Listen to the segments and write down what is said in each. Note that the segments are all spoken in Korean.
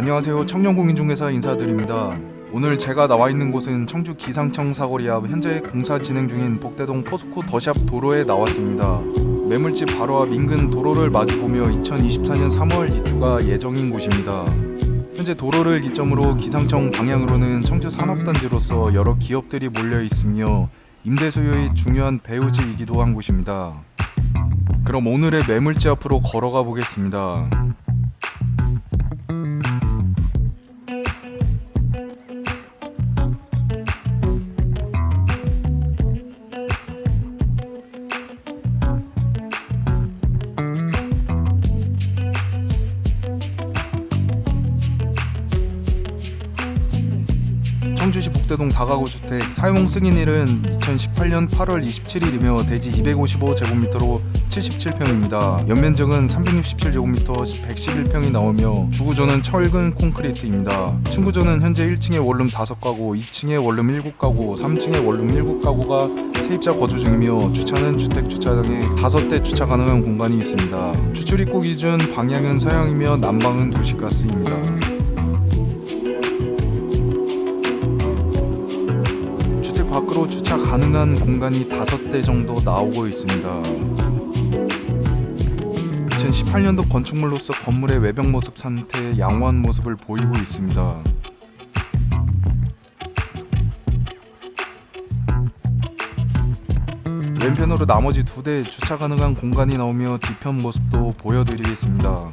안녕하세요. 청년공인중개사 인사드립니다. 오늘 제가 나와 있는 곳은 청주 기상청 사거리 앞 현재 공사 진행 중인 복대동 포스코 더샵 도로에 나왔습니다. 매물집 바로 앞 인근 도로를 마주보며 2024년 3월 입주가 예정인 곳입니다. 현재 도로를 기점으로 기상청 방향으로는 청주 산업단지로서 여러 기업들이 몰려 있으며 임대 수요의 중요한 배후지이기도 한 곳입니다. 그럼 오늘의 매물지 앞으로 걸어가 보겠습니다. 청주시 복대동 다가구 주택 사용 승인일은 2018년 8월 27일이며 대지 255제곱미터로 77평입니다. 연면적은 367제곱미터 111평이 나오며 주구조는 철근 콘크리트입니다. 층구조는 현재 1층에 원룸 5가구, 2층에 원룸 7가구, 3층에 원룸 7가구가 세입자 거주 중이며 주차는 주택 주차장에 5대 주차 가능한 공간이 있습니다. 주출 입구 기준 방향은 서양이며 남방은 도시가스입니다. 밖으로 주차 가능한 공간이 5대 정도 나오고 있습니다. 2018년도 건축물로서 건물의 외벽 모습 상태 양호한 모습을 보이고 있습니다. 왼편으로 나머지 두 대 주차 가능한 공간이 나오며 뒤편 모습도 보여드리겠습니다.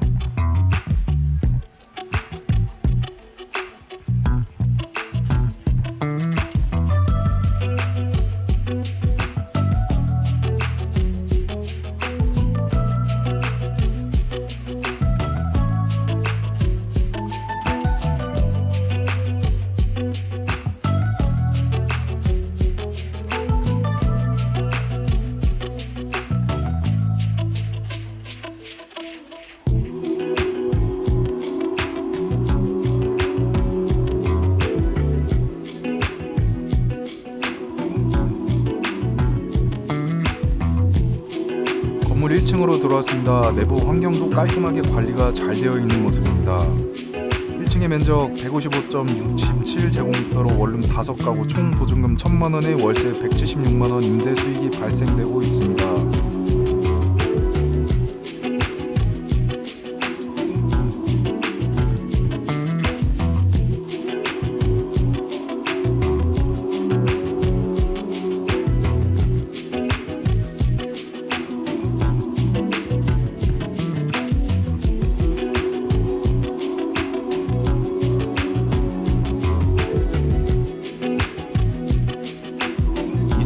건물 1층으로 들어왔습니다. 내부 환경도 깔끔하게 관리가 잘 되어 있는 모습입니다. 1층의 면적 155.67제곱미터로 원룸 5가구 총 보증금 1천만 원에 월세 176만 원 임대 수익이 발생되고 있습니다.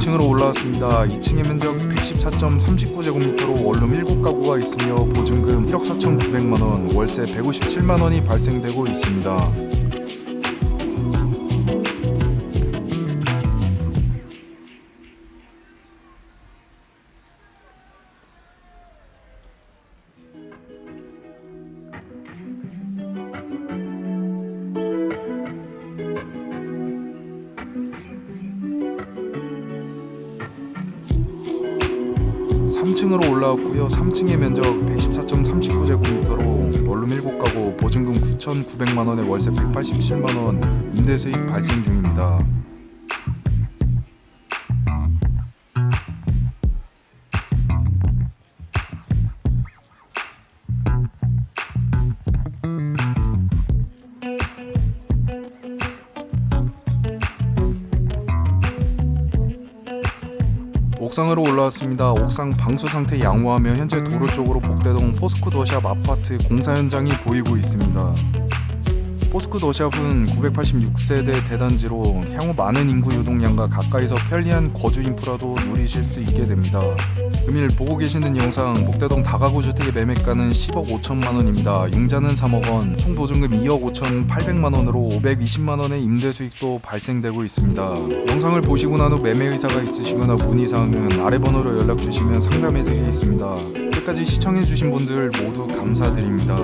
이층으로 올라왔습니다. 2층의 면적 114.39제곱미터로 원룸 7가구가 있으며 보증금 1억 4,900만 원, 월세 157만 원이 발생되고 있습니다. 삼층으로 올라왔고요. 3층의 면적 114.39제곱미터로 원룸 7가구 보증금 9,900만 원에 월세 187만 원 임대 수익 발생 중입니다. 옥상으로 올라왔습니다. 옥상 방수 상태 양호하며 현재 도로 쪽으로 복대동 포스코 더샵 아파트 공사 현장이 보이고 있습니다. 포스코 더샵은 986세대 대단지로 향후 많은 인구 유동량과 가까이서 편리한 거주 인프라도 누리실 수 있게 됩니다. 금일 보고 계시는 영상 복대동 다가구 주택의 매매가는 10억 5천만 원입니다. 융자는 3억 원, 총 보증금 2억 5천 8백만 원으로 520만 원의 임대 수익도 발생되고 있습니다. 영상을 보시고 난 후 매매 의사가 있으시거나 문의 사항은 아래 번호로 연락 주시면 상담해 드리겠습니다. 끝까지 시청해 주신 분들 모두 감사드립니다.